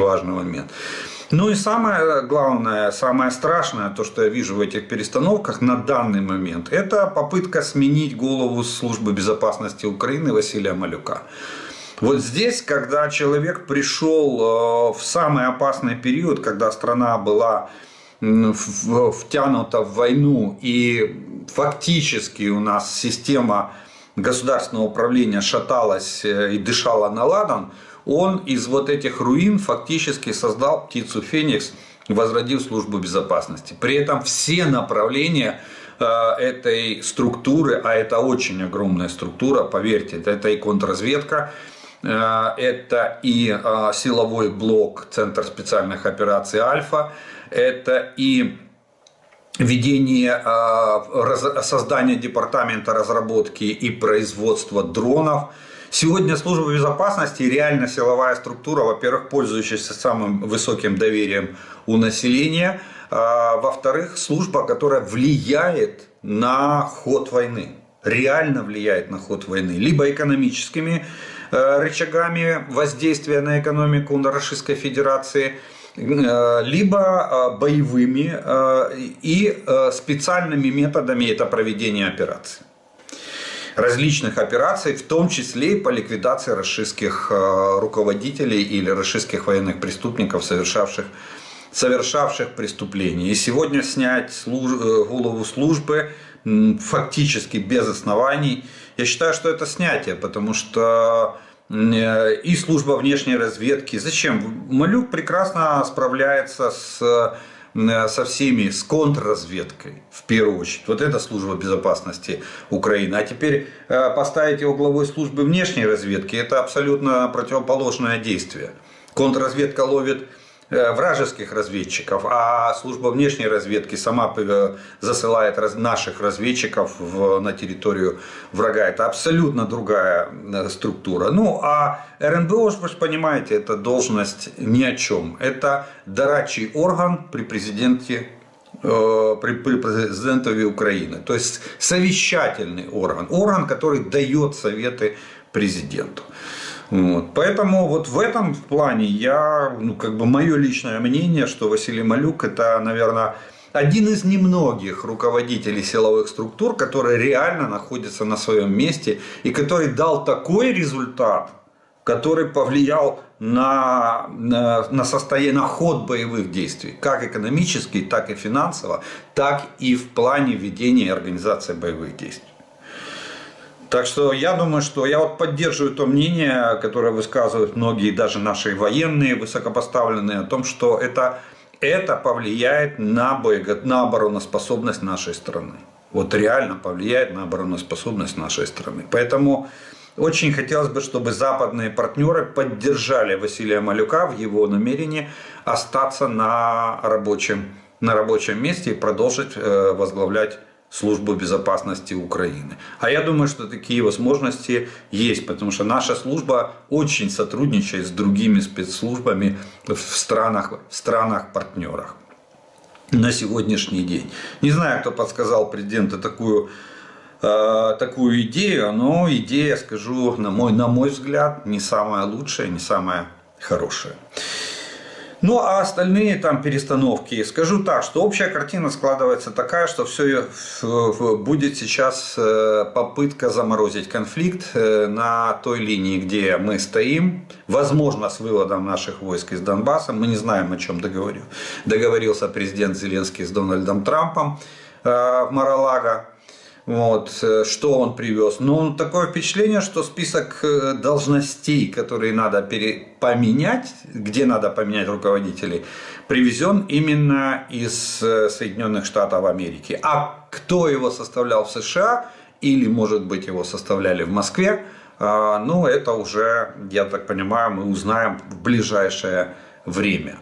важный момент. Ну и самое главное, самое страшное, то, что я вижу в этих перестановках на данный момент, это попытка сменить голову службы безопасности Украины Василия Малюка. Вот здесь, когда человек пришел э, в самый опасный период, когда страна была втянута в войну и фактически у нас система государственного управления шаталась э, и дышала на ладан, он из вот этих руин фактически создал птицу Феникс, возродив службу безопасности. При этом все направления э, этой структуры, а это очень огромная структура, поверьте, это и контрразведка, э, это и силовой блок, Центр специальных операций «Альфа», это и ведение, создания департамента разработки и производства дронов. Сегодня служба безопасности реально силовая структура, во-первых, пользующаяся самым высоким доверием у населения, а, во-вторых, служба, которая влияет на ход войны, реально влияет на ход войны, либо экономическими э, рычагами воздействия на экономику на Российской Федерации – Э, либо э, боевыми и специальными методами это проведение операций. Различных операций, в том числе и по ликвидации расистских руководителей или расистских военных преступников, совершавших совершавших преступления. И сегодня снять служ... голову службы фактически без оснований, я считаю, что это снятие, потому что Э, и служба внешней разведки. Зачем? Малюк прекрасно справляется с э, со всеми, с контрразведкой, в первую очередь. Вот это служба безопасности Украины. А теперь э, поставить его главой службы внешней разведки, это абсолютно противоположное действие. Контрразведка ловит Э, вражеских разведчиков, а служба внешней разведки сама э, засылает наших разведчиков на территорию врага. Это абсолютно другая э, структура. Ну, а РНБО, вы же понимаете, это должность ни о чем. Это дорадчий орган при президенте при президентове Украины. То есть совещательный орган. Орган, который дает советы президенту. Вот. Поэтому вот в этом плане я, ну, как бы мое личное мнение, что Василий Малюк это, наверное, один из немногих руководителей силовых структур, который реально находится на своем месте и который дал такой результат, который повлиял на, на, на состояние, на ход боевых действий, как экономически, так и финансово, так и в плане ведения и организации боевых действий. Так что я думаю, что я вот поддерживаю то мнение, которое высказывают многие, даже наши военные высокопоставленные, о том, что это, это повлияет на, боего, на обороноспособность нашей страны. Вот реально повлияет на обороноспособность нашей страны. Поэтому очень хотелось бы, чтобы западные партнеры поддержали Василия Малюка в его намерении остаться на рабочем, на рабочем месте и продолжить э, возглавлять службу безопасности Украины. А я думаю, что такие возможности есть, потому что наша служба очень сотрудничает с другими спецслужбами в странах, в странах партнерах на сегодняшний день. Не знаю, кто подсказал президенту такую э, такую идею, но идея, скажу, на мой, на мой взгляд, не самая лучшая, не самая хорошая. Ну, а остальные там перестановки, скажу так, что общая картина складывается такая, что все будет сейчас э, попытка заморозить конфликт э, на той линии, где мы стоим, возможно, с выводом наших войск из Донбасса, мы не знаем, о чем договорил. договорился президент Зеленский с Дональдом Трампом э, в Маралаго вот, э, что он привез. Но ну, такое впечатление, что список э, должностей, которые надо пере... поменять, где надо поменять руководителей, привезен именно из э, Соединенных Штатов Америки. А кто его составлял в США, или, может быть, его составляли в Москве, ну, это уже, я так понимаю, мы узнаем в ближайшее время.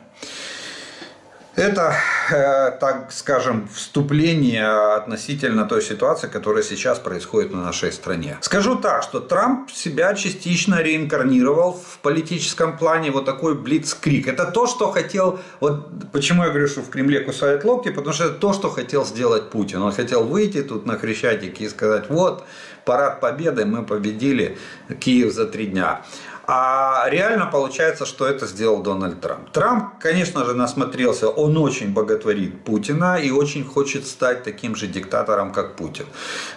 Это, э, так скажем, вступление относительно той ситуации, которая сейчас происходит в нашей стране. Скажу так, что Трамп себя частично реинкарнировал в политическом плане вот такой блицкрик. Это то, что хотел, вот почему я говорю, что в Кремле кусают локти, потому что это то, что хотел сделать Путин. Он хотел выйти тут на Хрещатике и сказать, вот, парад победы, мы победили Киев за три дня. А реально получается, что это сделал Дональд Трамп. Трамп, конечно же, насмотрелся, он очень боготворит Путина и очень хочет стать таким же диктатором, как Путин.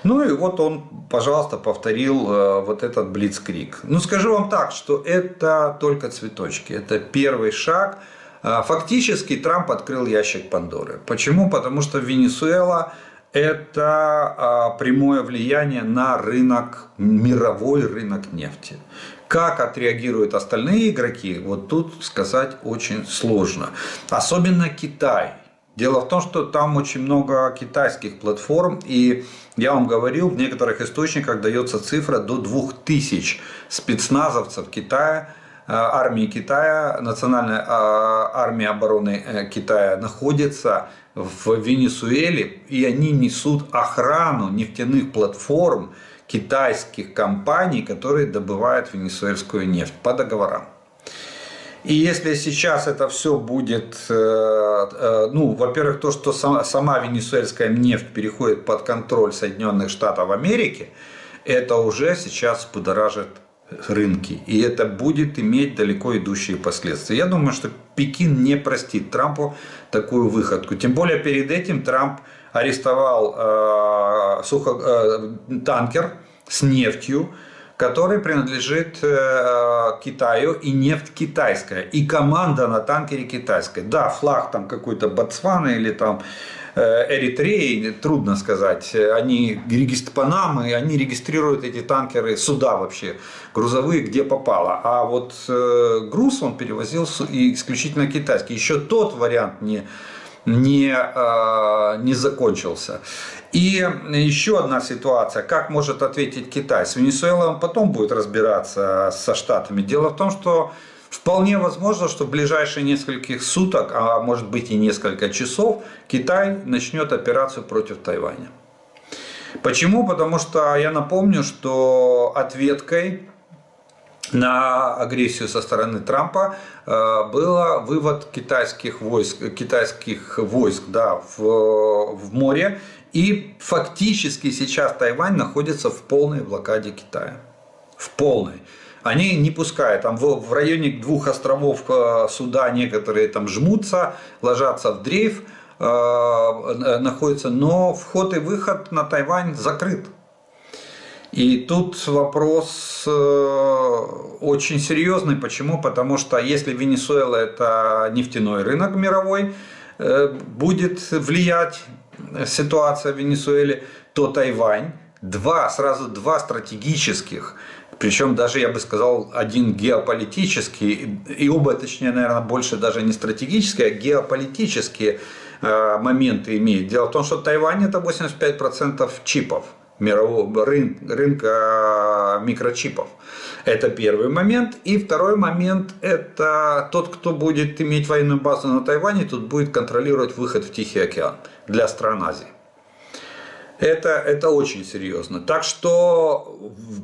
Ну и вот он, пожалуйста, повторил э, вот этот блицкрик. Ну скажу вам так, что это только цветочки, это первый шаг. Э, Фактически Трамп открыл ящик Пандоры. Почему? Потому что Венесуэла это а, прямое влияние на рынок, мировой рынок нефти. Как отреагируют остальные игроки, вот тут сказать очень сложно. Особенно Китай. Дело в том, что там очень много китайских платформ, и я вам говорил, в некоторых источниках дается цифра до 2000 спецназовцев Китая, э, армии Китая, национальная э, армия обороны э, Китая находится в Венесуэле, и они несут охрану нефтяных платформ китайских компаний, которые добывают венесуэльскую нефть по договорам. И если сейчас это все будет, э, э, ну, во-первых, то, что сама, венесуэльская нефть переходит под контроль Соединенных Штатов Америки, это уже сейчас будоражит рынки. И это будет иметь далеко идущие последствия. Я думаю, что Пекин не простит Трампу такую выходку. Тем более перед этим Трамп арестовал э, сухо, э, танкер с нефтью, который принадлежит э, Китаю, и нефть китайская, и команда на танкере китайская. Да, флаг там какой-то Ботсвана или там Эритреи, трудно сказать. Они регистр... Панамы, они регистрируют эти танкеры, суда вообще, грузовые, где попало. А вот груз он перевозил исключительно китайский. Еще тот вариант не не, э, не закончился. И еще одна ситуация, как может ответить Китай. С Венесуэлой он потом будет разбираться со Штатами. Дело в том, что вполне возможно, что в ближайшие нескольких суток, а может быть и несколько часов, Китай начнет операцию против Тайваня. Почему? Потому что я напомню, что ответкой на агрессию со стороны Трампа э, было вывод китайских войск, китайских войск да, в, в море. И фактически сейчас Тайвань находится в полной блокаде Китая. В полной. Они не пускают. Там в, в районе двух островов э, суда некоторые там жмутся, ложатся в дрейф, э, находятся. Но вход и выход на Тайвань закрыт. И тут вопрос э, очень серьезный. Почему? Потому что если Венесуэла это нефтяной рынок мировой, э, будет влиять ситуация в Венесуэле, то Тайвань, два, сразу два стратегических, причем даже, я бы сказал, один геополитический, и оба, точнее, наверное, больше даже не стратегические, а геополитические э, моменты имеют. Дело в том, что Тайвань это 85% чипов мирового рын, рынка микрочипов. Это первый момент. И второй момент – это тот, кто будет иметь военную базу на Тайване, тут будет контролировать выход в Тихий океан для стран Азии. Это, это очень серьезно. Так что,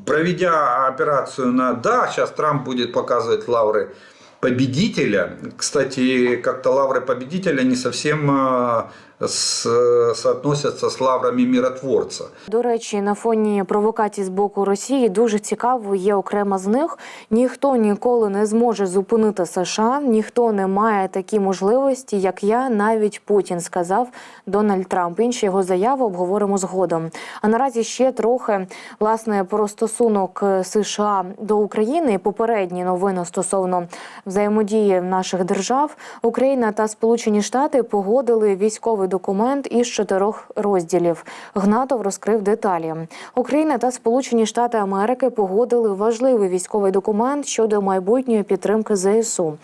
проведя операцию на «да», сейчас Трамп будет показывать лавры победителя. Кстати, как-то лавры победителя не совсем соотносяться з лаврами миротворця. До речі, на фоні провокацій з боку Росії дуже цікаво є окрема з них. Ніхто ніколи не зможе зупинити США, ніхто не має такі можливості, як я, навіть Путін сказав Дональд Трамп. Інші його заяви обговоримо згодом. А наразі ще трохи власне про стосунок США до України. Попередні новини стосовно взаємодії наших держав. Україна та Сполучені Штати погодили військовий документ із чотирьох розділів. Гнатов розкрив деталі. Україна та Сполучені Штати Америки погодили важливий військовий документ щодо майбутньої підтримки ЗСУ.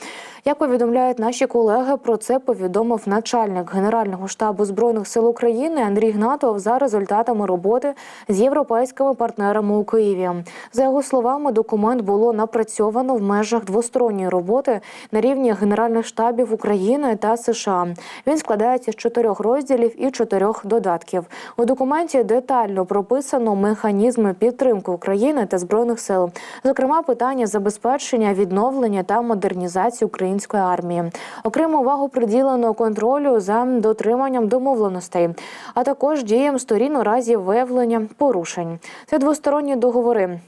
Як повідомляють наші колеги, про це повідомив начальник Генерального штабу збройних сил України Андрій Гнатов за результатами роботи з європейськими партнерами у Києві. За його словами, документ було напрацьовано в межах двосторонньої роботи на рівні генеральних штабів України та США. Він складається з чотирьох розділів і чотирьох додатків. У документі детально прописано механізми підтримки України та збройних сил, зокрема питання забезпечення, відновлення та модернізації України української армії. Окрему увагу приділено контролю за дотриманням домовленостей, а також діям сторін у разі виявлення порушень. Це двосторонні договори.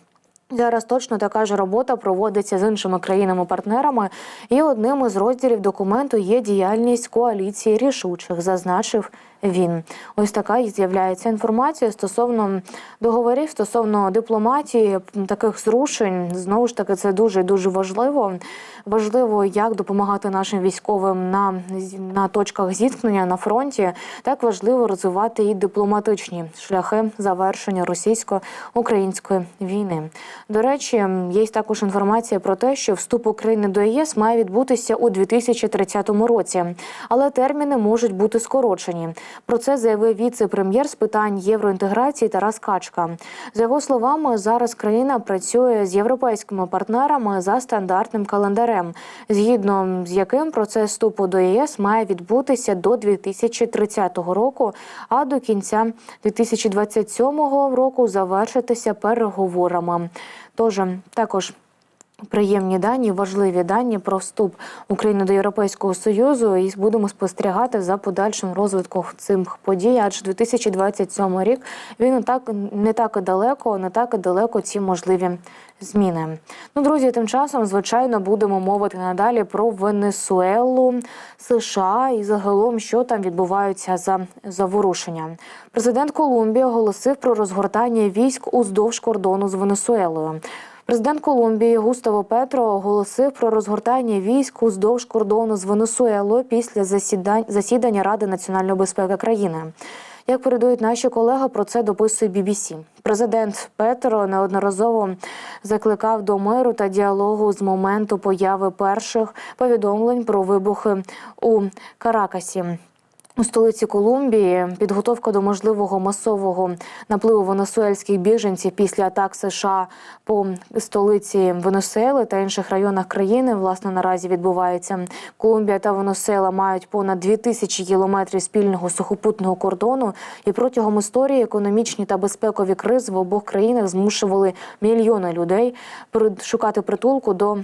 Зараз точно така ж робота проводиться з іншими країнами-партнерами, і одним із розділів документу є діяльність коаліції рішучих, зазначив він. Ось така з'являється інформація стосовно договорів, стосовно дипломатії, таких зрушень. Знову ж таки, це дуже дуже важливо. Важливо, як допомагати нашим військовим на, на точках зіткнення на фронті. Так важливо розвивати і дипломатичні шляхи завершення російсько-української війни. До речі, є також інформація про те, що вступ України до ЄС має відбутися у 2030 році, але терміни можуть бути скорочені. Про це заявив віце-прем'єр з питань євроінтеграції Тарас Качка. За його словами, зараз країна працює з європейськими партнерами за стандартним календарем, згідно з яким процес вступу до ЄС має відбутися до 2030 року, а до кінця 2027 року завершитися переговорами. Тож також. Приємні дані, важливі дані про вступ України до Європейського союзу, і будемо спостерігати за подальшим розвитком цих подій. Адже 2027 рік він так не так і далеко, не так і далеко ці можливі зміни. Ну, друзі, тим часом, звичайно, будемо мовити надалі про Венесуелу, США і загалом, що там відбуваються за заворушення. Президент Колумбії оголосив про розгортання військ уздовж кордону з Венесуелою. Президент Колумбії Густаво Петро оголосив про розгортання військ уздовж кордону з Венесуелою після засідань засідання Ради національної безпеки країни. Як передають наші колеги, про це дописує BBC. Президент Петро неодноразово закликав до миру та діалогу з моменту появи перших повідомлень про вибухи у Каракасі. У столиці Колумбії підготовка до можливого масового напливу венесуельських біженців після атак США по столиці Венесуели та інших районах країни власне наразі відбувається. Колумбія та Венесуела мають понад 2000 кілометрів спільного сухопутного кордону, і протягом історії економічні та безпекові кризи в обох країнах змушували мільйони людей шукати притулку до.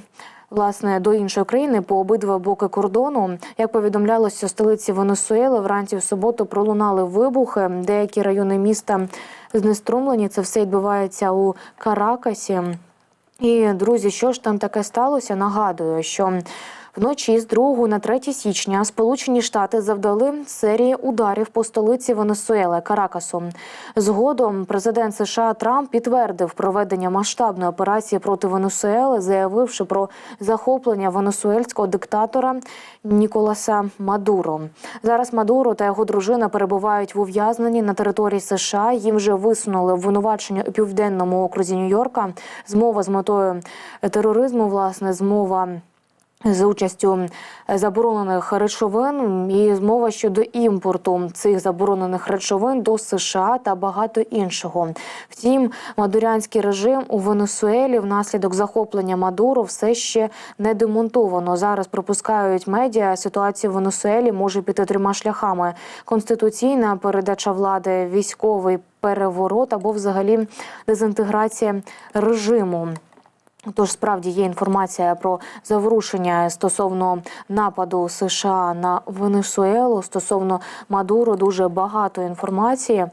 Власне, до іншої країни по обидва боки кордону, як повідомлялося, у столиці Венесуели вранці в суботу пролунали вибухи. Деякі райони міста знеструмлені. Це все відбувається у Каракасі. І друзі, що ж там таке сталося? Нагадую, що Вночі з 2 на 3 січня Сполучені Штати завдали серії ударів по столиці Венесуели Каракасу. Згодом президент США Трамп підтвердив проведення масштабної операції проти Венесуели, заявивши про захоплення венесуельського диктатора Ніколаса Мадуро. Зараз Мадуро та його дружина перебувають в ув'язненні на території США. Їм вже висунули обвинувачення у південному окрузі Нью-Йорка. Змова з метою тероризму, власне, змова. За участю заборонених речовин і змова щодо імпорту цих заборонених речовин до США та багато іншого. Втім, мадурянський режим у Венесуелі внаслідок захоплення Мадуро все ще не демонтовано. Зараз пропускають медіа. Ситуація в Венесуелі може піти трьома шляхами: конституційна передача влади, військовий переворот або взагалі дезінтеграція режиму. Тож справді є інформація про заворушення стосовно нападу США на Венесуелу стосовно Мадуро. Дуже багато інформації.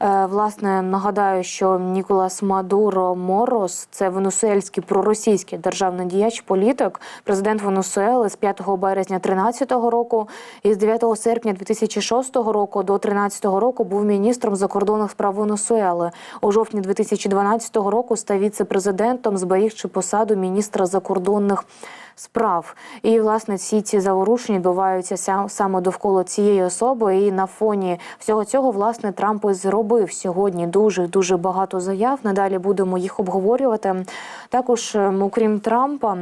Е, власне нагадаю, що Ніколас Мадуро Морос це венесуельський проросійський державний діяч, політик, президент Венесуели з 5 березня 2013 року і з 9 серпня 2006 року до 2013 року був міністром закордонних справ Венесуели. У жовтні 2012 року став віце-президентом, зберігши посаду міністра закордонних справ. І власне всі ці заворушення відбуваються саме довкола цієї особи. І на фоні всього цього власне Трамп і зробив сьогодні дуже дуже багато заяв. Надалі будемо їх обговорювати. Також, окрім Трампа.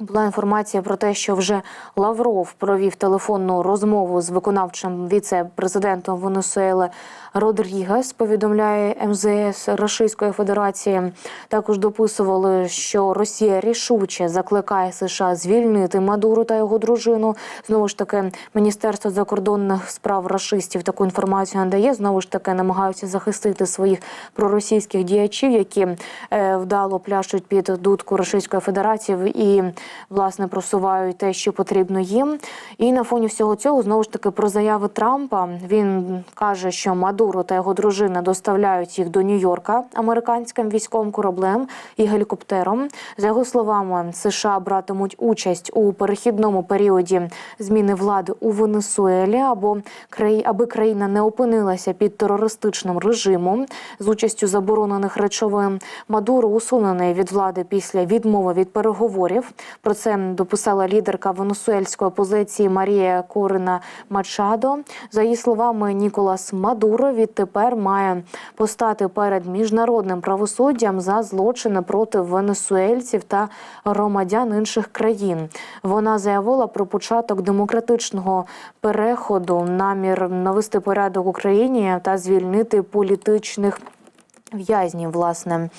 Була інформація про те, що вже Лавров провів телефонну розмову з виконавчим віце-президентом Венесуели Родрігес. Повідомляє МЗС Російської Федерації. Також дописували, що Росія рішуче закликає США звільнити Мадуру та його дружину. Знову ж таки, міністерство закордонних справ рашистів таку інформацію надає. Знову ж таки, намагаються захистити своїх проросійських діячів, які е, вдало пляшуть під дудку Російської Федерації і власне просувають те, що потрібно їм. І на фоні всього цього знову ж таки про заяви Трампа він каже, що Мадуро та його дружина доставляють їх до Нью-Йорка американським військовим кораблем і гелікоптером. За його словами, США братимуть участь у перехідному періоді зміни влади у Венесуелі, або краї, аби країна не опинилася під терористичним режимом з участю заборонених речовин. Мадуро усунений від влади після відмови від переговорів. Про це дописала лідерка венесуельської опозиції Марія Корина Мачадо. За її словами, Ніколас Мадуро відтепер має постати перед міжнародним правосуддям за злочини проти венесуельців та громадян інших країн. Вона заявила про початок демократичного переходу, намір навести порядок в Україні та звільнити політичних в'язнів, власне.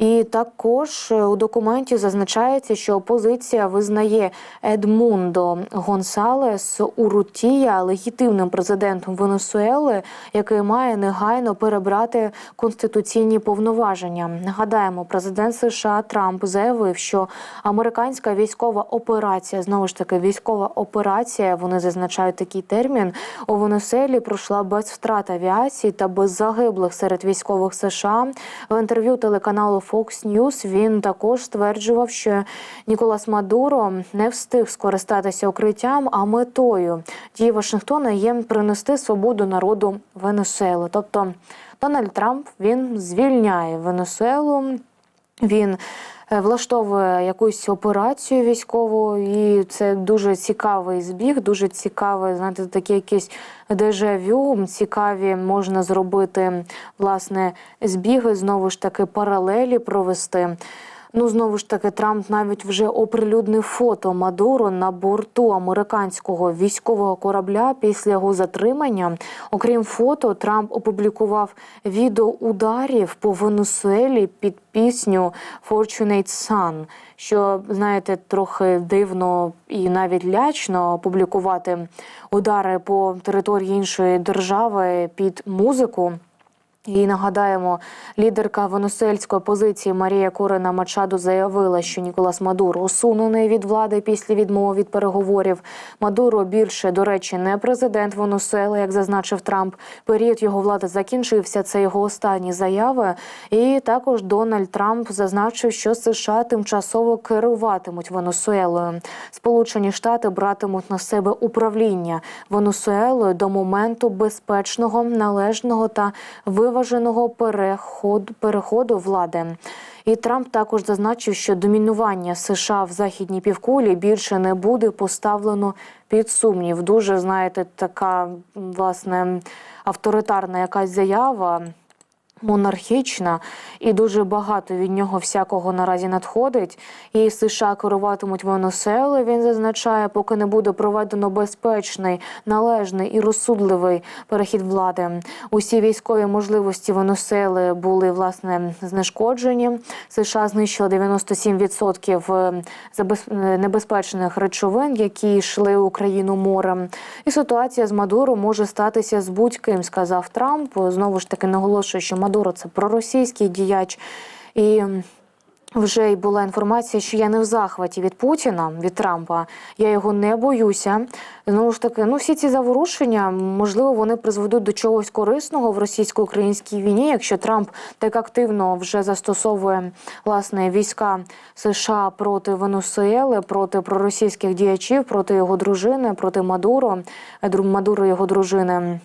І також у документі зазначається, що опозиція визнає Едмундо Гонсалес Урутія легітимним президентом Венесуели, який має негайно перебрати конституційні повноваження. Нагадаємо, президент США Трамп заявив, що американська військова операція знову ж таки військова операція. Вони зазначають такий термін у Венесуелі пройшла без втрат авіації та без загиблих серед військових США. В інтерв'ю телеканалу Fox News він також стверджував, що Ніколас Мадуро не встиг скористатися укриттям, а метою дії Вашингтона є принести свободу народу Венесуели. Тобто Дональд Трамп він звільняє Венесуелу. Він е, влаштовує якусь операцію військову, і це дуже цікавий збіг, дуже цікаве, знаєте, такі якісь дежавю. Цікаві можна зробити власне збіги, знову ж таки, паралелі провести. Ну, знову ж таки, Трамп навіть вже оприлюднив фото Мадуро на борту американського військового корабля після його затримання. Окрім фото, Трамп опублікував відео ударів по Венесуелі під пісню Fortunate Son, що знаєте, трохи дивно і навіть лячно публікувати удари по території іншої держави під музику. І нагадаємо, лідерка венесуельської опозиції Марія Корена Мачадо заявила, що Ніколас Мадуро усунений від влади після відмови від переговорів. Мадуро більше, до речі, не президент Венесуели, як зазначив Трамп. Період його влади закінчився. Це його останні заяви. І також Дональд Трамп зазначив, що США тимчасово керуватимуть Венесуелою. Сполучені Штати братимуть на себе управління Венесуелою до моменту безпечного, належного та виваженого переходу, переходу влади. І Трамп також зазначив, що домінування США в західній півкулі більше не буде поставлено під сумнів. Дуже знаєте, така власне авторитарна якась заява. Монархічна і дуже багато від нього всякого наразі надходить. І США керуватимуть Венесуелою, Він зазначає, поки не буде проведено безпечний, належний і розсудливий перехід влади. Усі військові можливості Венесуели були власне знешкоджені. США знищили 97% забез- небезпечних речовин, які йшли Україну морем. І ситуація з Мадуро може статися з будь-ким, сказав Трамп. Знову ж таки наголошує, що Мадуро це проросійський діяч. І вже й була інформація, що я не в захваті від Путіна, від Трампа. Я його не боюся. Знову ж таки, ну всі ці заворушення, можливо, вони призведуть до чогось корисного в російсько-українській війні, якщо Трамп так активно вже застосовує власне війська США проти Венесуели, проти проросійських діячів, проти його дружини, проти Мадуро, Мадуро його дружини.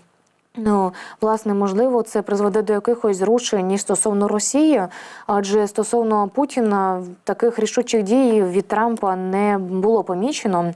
Ну, власне, можливо, це призведе до якихось зрушень і стосовно Росії, адже стосовно Путіна таких рішучих дій від Трампа не було помічено.